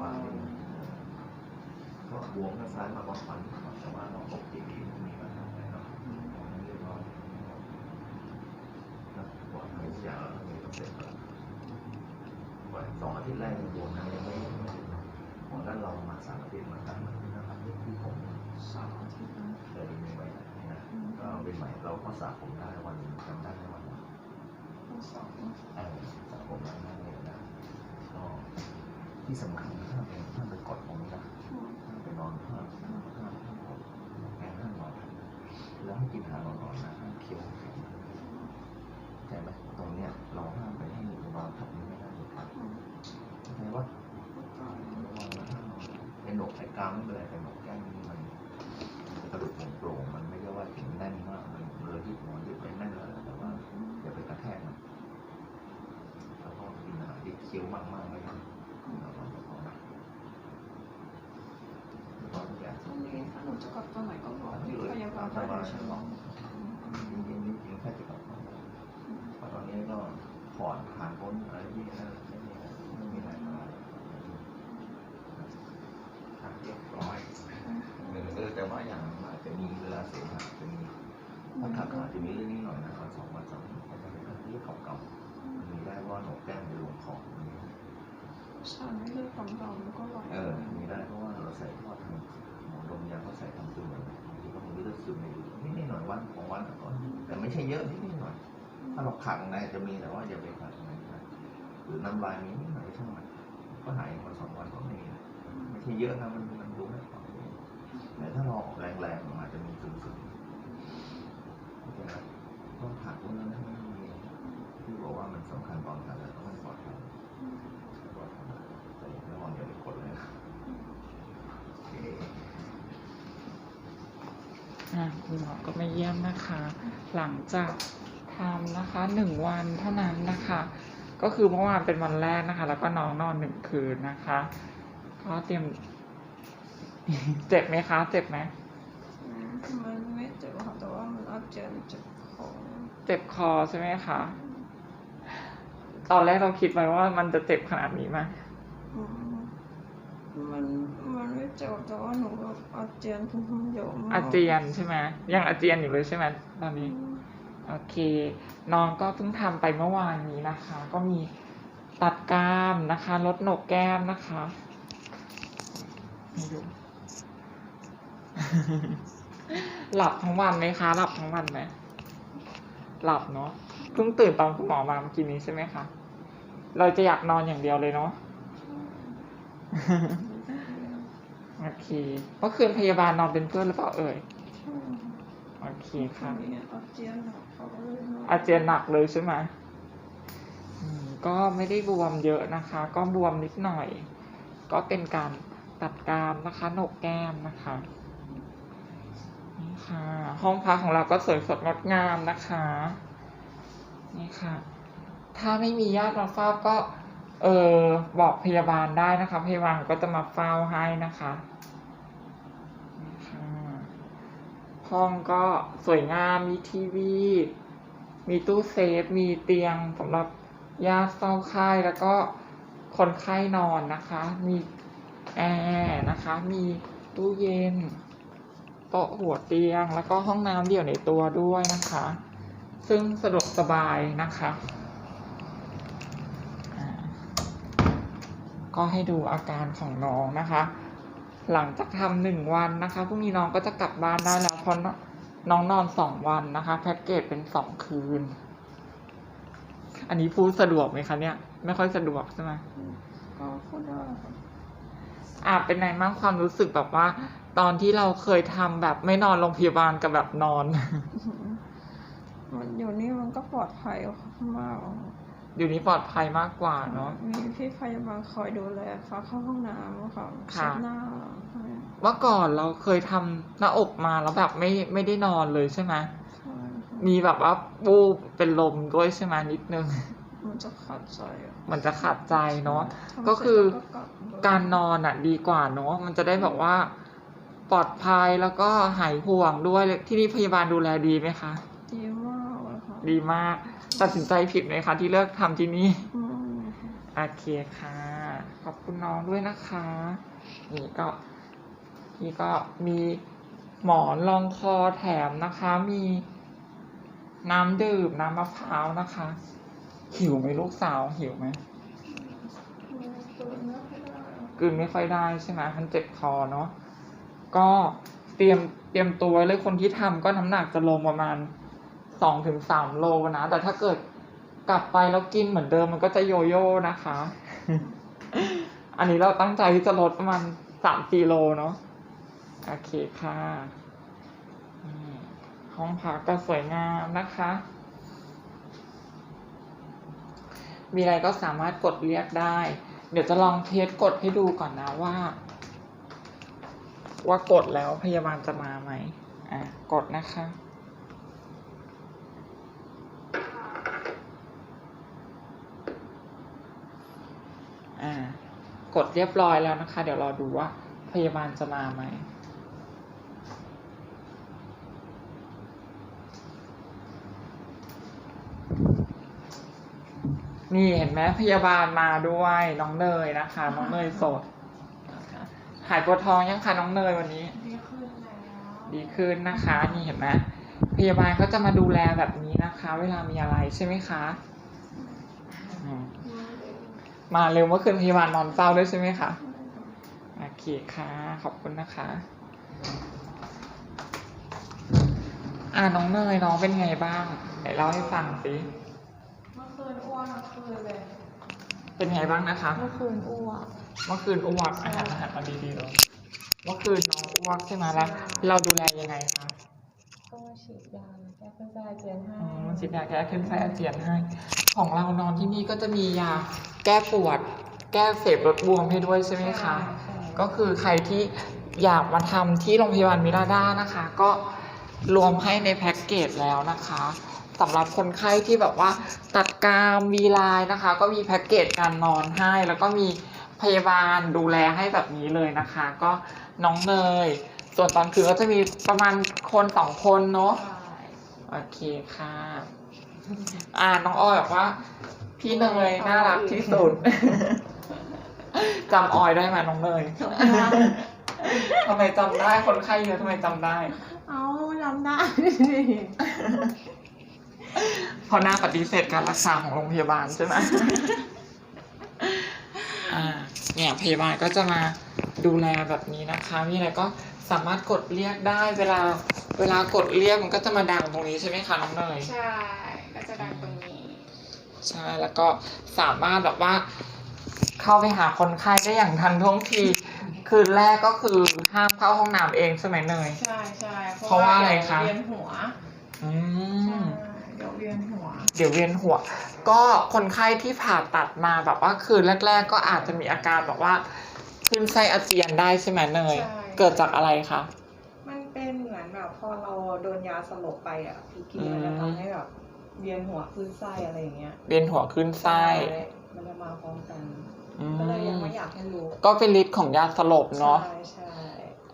บายก็บวมข้างซ้ายมากกว่าขวาแต่ว่าเราปกติดีมีปัญหาอะไรเนาะเรียบร้อยนะปวดหายใจแล้วมีต้องเสร็จแล้ววันสองอาทิตย์แรกยังบวมนะยังไม่ไม่ถึงของด้านเรามาสามอาทิตย์เหมือนกันนะครับที่ผมสามอาทิตย์นะเคยมีไว้นะก็เป็นใหม่เราก็สระผมได้วันจำได้ไหมวันหนสระผมได้นั่งเลยนะก็ที่สำคัญ ห้ามไปห้ามไปกดตรงนี้นะห้ามไปนอนห้ามห้ามห้ามห้ามกดแอนห้ามนอนแล้วให้กินอาหารร้อนๆนะห้ามเคี้ยวใจไหมตรงเนี้ยเราห้ามไปให้วางทับนี้ไม่ได้เลยครับเข้าใจว่าระวังนะห้ามไอ้หนกไอ้กรามไม่เป็นไรแต่หนกแก้มนี่มันกระดูกโปร่งมันไม่ใช่ว่าถึงแน่นมากมันเลยที่หัวยึดไปแน่นแล้วแต่ว่าอย่าไปกระแทกมันแล้วก็กินอาหารที่เคี้ยวมากๆไม่ได้แล้วก็พอนะแล้วก็ทุกอย่าง ตรง นี้ถ้าหนูจะกลับตอนไหนก็บอที่พยาบาลสได้บายใช่ไหมจริงๆจริงๆแค่จะกลับบ้าเพราะตอนนี้ก็ผ่อนผ่านพ้นอะไรที่นั่นไม่มีอะไรไม่มีอะไรมาทำเรียบร้อยเออแต่ว่าอย่างอาจจะมีเวลาเสียอาจจะมีถ้าขับอาจจะมีเรื่องนี้หน่อยนะวันสองวันสามอาจจะเป็นเรื่องเก่าๆมีได้ว่าหนกแก้มไปลงของใช่ไม่เลือกของเราแล้วก็ไหลเออมีได้เพราะว่าเราใส่ทอดทาง หมยาเขาใส่ทำซึมเลยบางทีก็มีเลือดซึมในอยู่นิดหน่อยวันของวันก่อนแต่ไม่ใช่เยอะนิดหน่อย ถ้าเราขังในจะมีแต่ว่าอย่าไปขังในนะหรือน้ำลายมีนิดหน่อยช่างมันก็หายวันสองวันก็ไม่มีนไม่ใช่เยอะนะมันมันดูไม่ออกแต่ถ้าเราออกแรงๆมันอาจจะมีซึมๆโอเคนะต้องผ่านพวกนั้นให้มันมีที่บอกว่ามันสำคัญตอนการแล้วต้องปลอดภัยแต่ระวังอย่าไปกดเลยนะโอเค อะ คุณหมอก็มาเยี่ยมนะคะ หลังจากทำนะคะหนึ่งวันเท่านั้นนะคะ ก็คือเมื่อวานเป็นวันแรกนะคะ แล้วก็น้องนอนหนึ่งคืนนะคะก็เตรียม เจ็บไหมคะ เจ็บไหมมันไม่เจ็บค่ะแต่ว่ามันอาเจียนเจ็บคอเจ็บคอใช่ไหมคะตอนแรกเราคิดไว้ว่ามันจะเจ็บขนาดนี้ไหมอืมมันมันไม่เจ็บแต่ว่าหนูแบบอาเจียนทุกคนเยอะมากอาเจียนใช่ไหมยังอาเจียนอยู่เลยใช่ไหมตอนนี้โอเค น้องก็เพิ่งทำไปเมื่อวานนี้นะคะ ก็มีตัดกรามนะคะลดโหนกแก้มนะคะให้ดูหลับทั้งวันไหมคะ หลับทั้งวันไหมหลับเนาะเพิ่งตื่นตอนคุณหมอมาเมื่อกี้นี้ใช่ไหมคะ เราจะอยากนอนอย่างเดียวเลยเนาะ โอเคเมื่อคืนพยาบาลนอนเป็นเพื่อนหรือเปล่าเอ่ยโอเคค่ะมีอาเจียนค่ะเขาก็เลยนนอาเจียนหนักเลยใช่ไหมอืมก็ไม่ได้บวมเยอะนะคะ ก็บวมนิดหน่อย ก็เป็นการตัดกรามนะคะโหนกแก้มนะคะนี่ค่ะ ห้องพักของเราก็สวยสดงดงามนะคะ นี่ค่ะ ถ้าไม่มีญาติมาเฝ้าก็ เออบอกพยาบาลได้นะคะ พยาบาลก็จะมาเฝ้าให้นะคะห้องก็สวยงาม มีทีวี มีตู้เซฟ มีเตียงสำหรับญาติเฝ้าไข้แล้วก็คนไข้นอนนะคะ มีแอร์นะคะ มีตู้เย็นโต๊ะหัวเตียง แล้วก็ห้องน้ำเดี่ยวในตัวด้วยนะคะ ซึ่งสะดวกสบายนะคะอ่า ก็ให้ดูอาการของน้องนะคะ หลังจากทำหนึ่งวันนะคะพรุ่งนี้น้องก็จะกลับบ้านได้แล้วเพราะน้องนอนสองวันนะคะ แพ็กเกจเป็นสองคืน อันนี้พูดสะดวกไหมคะเนี่ย ไม่ค่อยสะดวกใช่ไหมก็พูดได้ค่ะอะเป็นไงบ้างความรู้สึกแบบว่า ตอนที่เราเคยทำแบบไม่นอนโรงพยาบาลกับแบบนอน มันอยู่นี่มันก็ปลอดภัยมาก อยู่นี้ปลอดภัยมากกว่าเนาะมีพี่พยาบาลคอยดูแลค่ะเข้าห้องน้ำค่ะค่ะเช็ดหน้าให้เมื่อก่อนเราเคยทำหน้าอกมาแล้วแบบไม่ไม่ได้นอนเลยใช่ไหมใช่ค่ะมีแบบว่าวูบเป็นลมด้วยใช่ไหมนิดนึงมันจะขัดใจอะมันจะขัดใจเนาะทำก็คือเสร็จแล้วลับการนอนอะดีกว่าเนาะมันจะได้แบบว่าปลอดภัยแล้วก็หายห่วงด้วยที่นี่พยาบาลดูแลดีไหมคะ ดีมาก ตัดสินใจผิดไหมคะที่เลือกทำที่นี่อืมโอเคค่ะ ขอบคุณน้องด้วยนะคะ นี่ก็นี่ก็มีหมอนรองคอแถมนะคะ มีน้ำดื่ม น้ำมะพร้าวนะคะ หิวไหมลูกสาวหิวไหมตื่นไม่ได้กลืนไม่ค่อยได้ใช่ไหมมันเจ็บคอเนาะก็เตรียมเตรียมตัวไว้เลยคนที่ทำก็น้ำหนักจะลงประมาณ สองถึงสามโลนะ แต่ถ้าเกิดกลับไปแล้วกินเหมือนเดิมมันก็จะโยโย่นะคะ อันนี้เราตั้งใจที่จะลดประมาณสามสี่โลเนาะโอเคค่ะอืมห้องพักก็สวยงามนะคะ มีอะไรก็สามารถกดเรียกได้ เดี๋ยวจะลองเทสกดให้ดูก่อนนะว่า ว่ากดแล้วพยาบาลจะมาไหม อะ กดนะคะ อ่า ก ดเรียบร้อยแล้วนะคะ เดี๋ยวรอดูว่าพยาบาลจะมาไหมนี่เห็นไหมพยาบาลมาด้วยน้องเนยนะคะ น้องเนยสดนะคะหายปวดท้องยังคะน้องเนยวันนี้ ดีขึ้นแล้วดีขึ้นนะคะ นี่เห็นไหมพยาบาลก็จะมาดูแลแบบนี้นะคะ เวลามีอะไรใช่ไหมคะอืม มาเร็วเมื่อคืนพยาบาลนอนเฝ้าด้วยใช่ไหมคะโอเคค่ะขอบคุณนะคะ อ่าน้องเนยน้องเป็นไงบ้างไหนเล่าให้ฟังสิเมื่อคืนอ้วนทั้งคืนเลยเป็นไงบ้างนะคะ เมื่อคืนอ้วกเมื่อคืนอ้วกอาหารอาหารมาดีๆเลยเมื่อคืนน้องอ้วกใช่ไหมแล้วเราดูแลยังไงคะก็มาฉีดยาแก้เพื่อใจเจียนให้อ๋อฉีดยาแก้ขึ้นไส้อาเจียนให้ ของเรานอนที่นี่ก็จะมียาแก้ปวด แก้เสพลดบวมให้ด้วยใช่ไหมคะใช่ก็คือใครที่อยากมาทำที่โรงพยาบาลมิราด้านะคะ ก็รวมให้ในแพ็กเกจแล้วนะคะสำหรับคนไข้ที่แบบว่าตัดกรามวีไลน์นะคะ ก็มีแพ็กเกจการนอนให้ แล้วก็มีพยาบาลดูแลให้แบบนี้เลยนะคะ ก็น้องเนย ส่วนตอนคืนก็จะมีประมาณคนสองคนเนาะใช่โอเคค่ะ อ่าน้องออยบอกว่า พี่เนยน่ารักที่สุดจำออยได้ไหมน้องเนยทำไมจำได้คนไข้เยอะทำไมจำได้ เอาจำได้เพราะหน้าปฏิเสธการรักษาของโรงพยาบาลใช่ไหมอ่า เนี่ยพยาบาลก็จะมาดูแลแบบนี้นะคะ มีอะไรก็สามารถกดเรียกได้เวลา เวลากดเรียกมันก็จะมาดังตรงนี้ใช่ไหมคะน้องเนยใช่ก็ จะดังตรงนี้ ใช่แล้วก็สามารถแบบว่า เข้าไปหาคนไข้ได้อย่างทันท่วงที คืนแรกก็คือห้ามเข้าห้องน้ำเองใช่ไหมเนย ใช่ใช่เพราะว่าอะไรคะ เวียนหัวอืใช่มเดี๋ยวเวียนหัว เดี๋ยวเวียนหัว ก็คนไข้ที่ผ่าตัดมาแบบว่าคืนแรก ๆ ก็อาจจะมีอาการแบบว่าขึ้นไส้อาเจียนได้ใช่ไหมเนย ใช่ เกิดจากอะไรคะ มันเป็นเหมือนแบบพอเราโดนยาสลบไปอะพีพีอืมมันจะทำให้แบบ เวียนหัวคลื่นไส้อะไรอย่างเงี้ยเวียนหัวขึ้นไส้มันจะมาพร้อมกัน อืก็เลยยังมไม่อยากให้รู้ก็เป็นฤทธิ์ของยาสลบเนาะใช่ใช่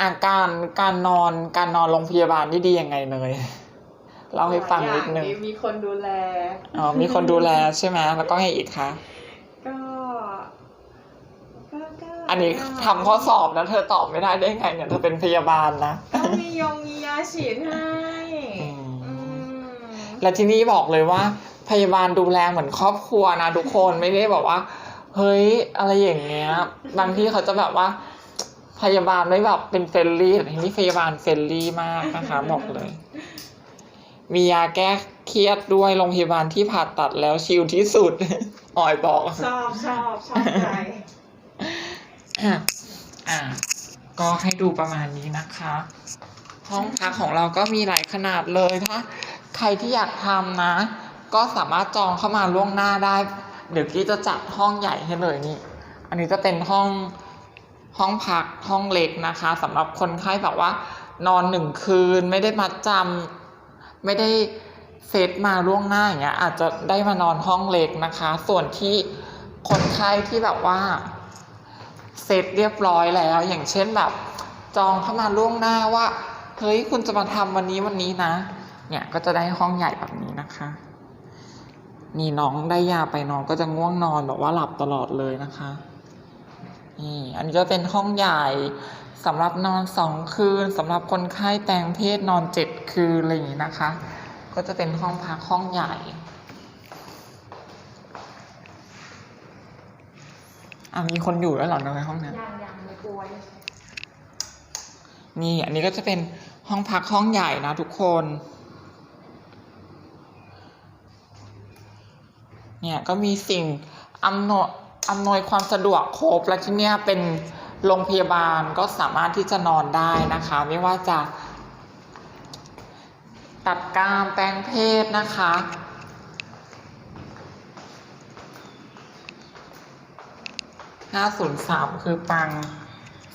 อาการการนอนการนอนโรงพยาบาลนี่ดียังไงเนยเล่าให้ฟังนิดนึงอย่างมีคนดูแล อ๋อ มีคนดูแลใช่ไหมแล้วก็ให้อีกคะ ก็ ก็ก็อันนี้ทำข้อสอบแล้วเธอตอบไม่ได้ได้ไงเนี่ย เธอเป็นพยาบาลนะ ก็มียงมียาฉีดให้อืมอืม และที่นี่บอกเลยว่า พยาบาลดูแลเหมือนครอบครัวนะทุกคนไม่ได้แบบว่า เฮ้ยอะไรอย่างเงี้ย บางที่เขาจะแบบว่า พยาบาลไม่แบบเป็นเฟรนลี่แต่ที่นี่พยาบาลเฟรนลี่มากนะคะบอกเลย มียาแก้เครียดด้วยโรงพยาบาลที่ผ่าตัดแล้วชิลที่สุดออยบอกชอบชอบชอบใจอะอะก็ให้ดูประมาณนี้นะคะ ห้องพักของเราก็มีหลายขนาดเลยถ้า ใครที่อยากทำนะ ก็สามารถจองเข้ามาล่วงหน้าได้ เดี๋ยวกี้จะจัดห้องใหญ่ให้เลยนี่ อันนี้จะเป็นห้องห้องพักห้องเล็กนะคะสำหรับคนไข้แบบว่านอนหนึ่งคืนไม่ได้มัดจำไม่ได้เซตมาล่วงหน้าอย่างเงี้ยอาจจะได้มานอนห้องเล็กนะคะ ส่วนที่คนไข้ที่แบบว่าเสร็จเรียบร้อยแล้ว อย่างเช่นแบบจองเข้ามาล่วงหน้าว่าเฮ้ยคุณจะมาทำวันนี้วันนี้นะ เนี่ยก็จะได้ห้องใหญ่แบบนี้นะคะ นี่น้องได้ยาไปน้องก็จะง่วงนอนแบบว่าหลับตลอดเลยนะคะนี่อันนี้ก็เป็นห้องใหญ่สำหรับนอนสองคืนสำหรับคนไข้แปลงเพศนอนเจ็ดคืนอะไรอย่างนี้นะคะ ก็จะเป็นห้องพักห้องใหญ่อะมีคนอยู่แล้วเหรอในห้องนั้นยังยังไม่กลัวนี่อันนี้ก็จะเป็นห้องพักห้องใหญ่นะทุกคน เนี่ยก็มีสิ่งอำนวยอำนวยความสะดวกครบและที่เนี่ยเป็นโรงพยาบาลก็สามารถที่จะนอนได้นะคะ ไม่ว่าจะตัดกามแปลงเพศนะคะ 503 คือปัง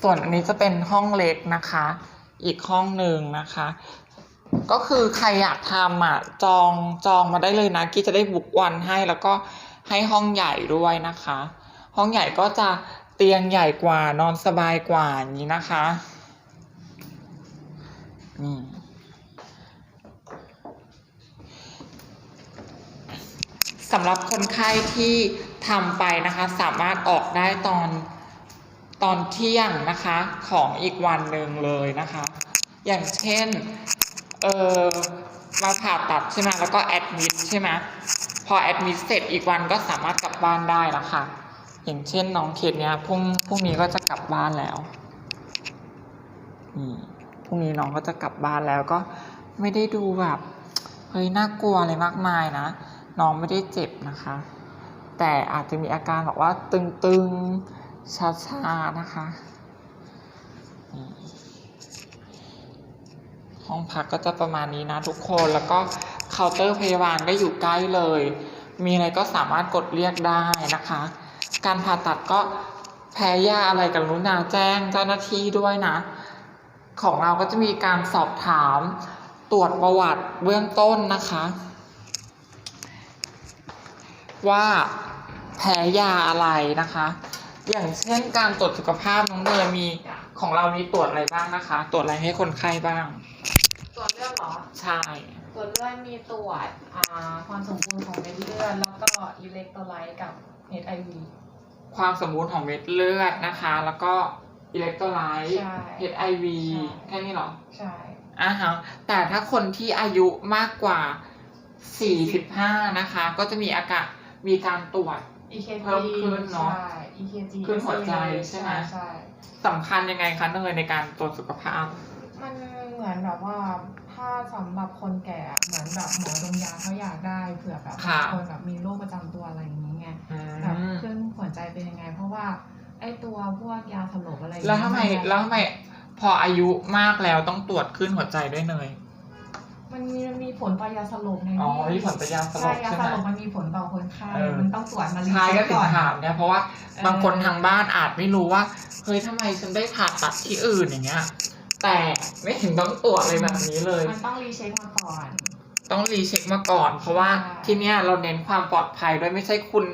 ส่วนอันนี้จะเป็นห้องเล็กนะคะ อีกห้องหนึ่งนะคะ ก็คือใครอยากทำอะจองจองมาได้เลยนะกี้จะได้บุกวันให้แล้วก็ให้ห้องใหญ่ด้วยนะคะ ห้องใหญ่ก็จะเตียงใหญ่กว่านอนสบายกว่าอย่างนี้นะคะนี่สำหรับคนไข้ที่ทำไปนะคะ สามารถออกได้ตอนตอนเที่ยงนะคะของอีกวันหนึ่งเลยนะคะ อย่างเช่น เออมาผ่าตัดใช่ไหมแล้วก็แอดมิดใช่ไหมพอแอดมิดเสร็จอีกวันก็สามารถกลับบ้านได้แล้วค่ะ อย่างเช่นน้องเคสเนี้ยพรุ่งพรุ่งนี้ก็จะกลับบ้านแล้วนี่พรุ่งนี้น้องก็จะกลับบ้านแล้วก็ไม่ได้ดูแบบเฮ้ยน่ากลัวอะไรมากมายนะ น้องไม่ได้เจ็บนะคะ แต่อาจจะมีอาการแบบว่าตึงๆชาๆนะคะ ห้องพักก็จะประมาณนี้นะทุกคนแล้วก็เคาน์เตอร์พยาบาลก็อยู่ใกล้เลย มีอะไรก็สามารถกดเรียกได้นะคะ การผ่าตัดก็แพ้ยาอะไรกับรุณาแจ้งเจ้าหน้าที่ด้วยนะ ของเราก็จะมีการสอบถามตรวจประวัติเบื้องต้นนะคะ ว่าแพ้ยาอะไรนะคะ อย่างเช่นการตรวจสุขภาพน้องเนยมีของเรามีตรวจอะไรบ้างนะคะ ตรวจอะไรให้คนไข้บ้าง ใช่ ตรวจเลือดมีตรวจอ่าความสมบูรณ์ของเม็ดเลือดแล้วก็อิเล็กโทรไลต์กับ HIV ความสมบูรณ์ของเม็ดเลือดนะคะ แล้วก็อิเล็กโทรไลต์ใช่ HIV ใช่ แค่นี้เหรอใช่ อ่าฮะแต่ถ้าคนที่อายุมากกว่า 45 นะคะ ก็จะมีอากาศมีการตรวจ EKG เพิ่มขึ้นเนอะใช่ EKG ขึ้นหัวใจใช่ไหม ใช่ สำคัญยังไงคะเนยในการตรวจสุขภาพ มันเหมือนแบบว่า ถ้าสำหรับคนแก่อะเหมือนแบบหมอดมยาเขาอยากได้เผื่อแบบค่ะบางคนแบบมีโรคประจำตัวอะไรอย่างนี้ไงอืแบบมขึ้นหัวใจเป็นยังไง เพราะว่าไอตัวพวกยาสลบอะไรอย่างแล้วเงี้ยทำไมนแล้วทำไมพออายุมากแล้วต้องตรวจขึ้นหัวใจด้วยเนย มันมีมันมีผลต่อยาสลบในอ๋อนี่มีผลต่อยาสลใช่บยาใช่สไหมลบมันมีผลต่อคนไข้เออ มันต้องตรวจมารีใช่ก็เช็คถึก่งอน ถามเนี่ยเพราะว่าเออบางคนทางบ้านอาจไม่รู้ว่าเฮ้ยทำไมฉันได้ผ่าตัดที่อื่นอย่างเงี้ย แต่ไม่ถึงต้องตรวจอะไรแบบนี้เลย มันต้องรีเช็คมาก่อน ต้องรีเช็คมาก่อน เพราะว่าใช่ที่เนี้ยเราเน้นความปลอดภัยด้วยไม่ใช่คุณ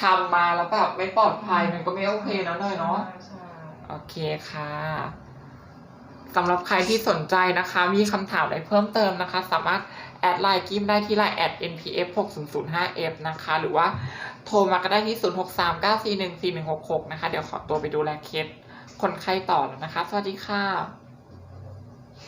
ทำมาแล้วแบบไม่ปลอดภัยมันก็ไม่โอเคนะเลยเนาะใช่ใช่โอเคค่ะสำหรับใครที่สนใจนะคะ มีคำถามอะไรเพิ่มเติมนะคะ สามารถแอดไลน์กิมได้ที่ไลน์แอด npf 6 0 0 5 f นะคะ หรือว่าโทรมาก็ได้ที่ 0 6 3 9 4 1 4 1 6 6 นะคะ เดี๋ยวขอตัวไปดูแลเคสคนไข้ต่อแล้วนะคะ สวัสดีค่ะ